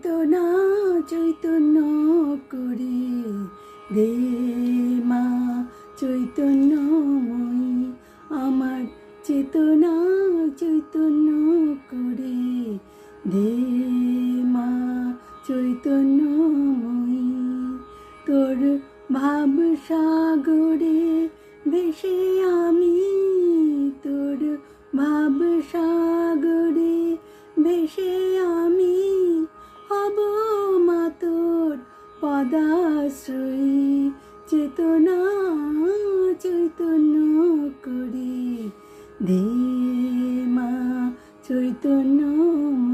চেতনা চৈতন্য করে দে মা, চৈতন্যময়ী আমার চেতনা, চৈতন্য করে দে মা, চৈতন্যময়ী তোর ভাব সাগরে ভেসে আমি, তোর ভাব সাগরে ভেসে পদাশ্রয়ী চেতনা চৈতন্য করি। দে মা চৈতন্যময়ী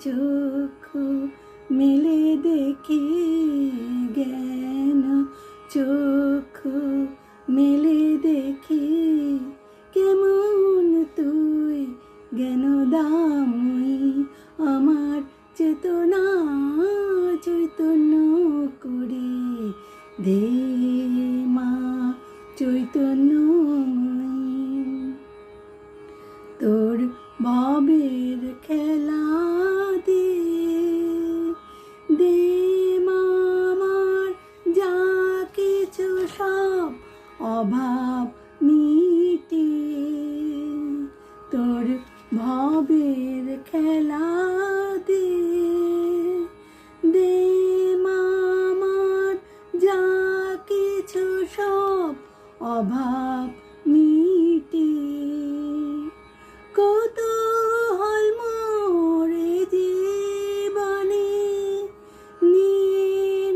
চক্ষু মেলে দেখি জ্ঞান। চক্ষু মেলে দেখি কেমন তুই জ্ঞান দামই আমার চেতনা চৈতন্য করে দে মা চৈতন্যময়ী তোর ভবের খেলা অভাব মিটে। কৌতূহল মোরে জীবনে নিয়ে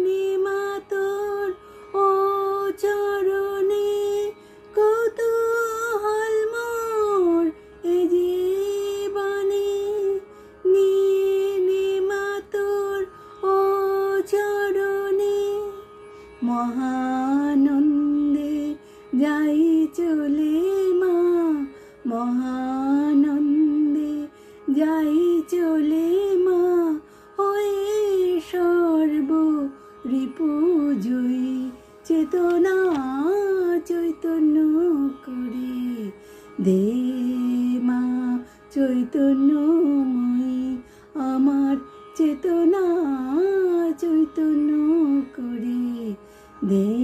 নেমা তোর ও চরণে কৌতূহল মোর এ জীবনে নিয়ে নেমা তোর ও মহানন্দে যাই চলে মা মহানন্দে, যাই চলে মা হয়ে সর্ব রিপুজয়ী চেতনা চৈতন্য করে দে মা চৈতন্যময়ী, আমার চেতনা চৈতন্য করে দে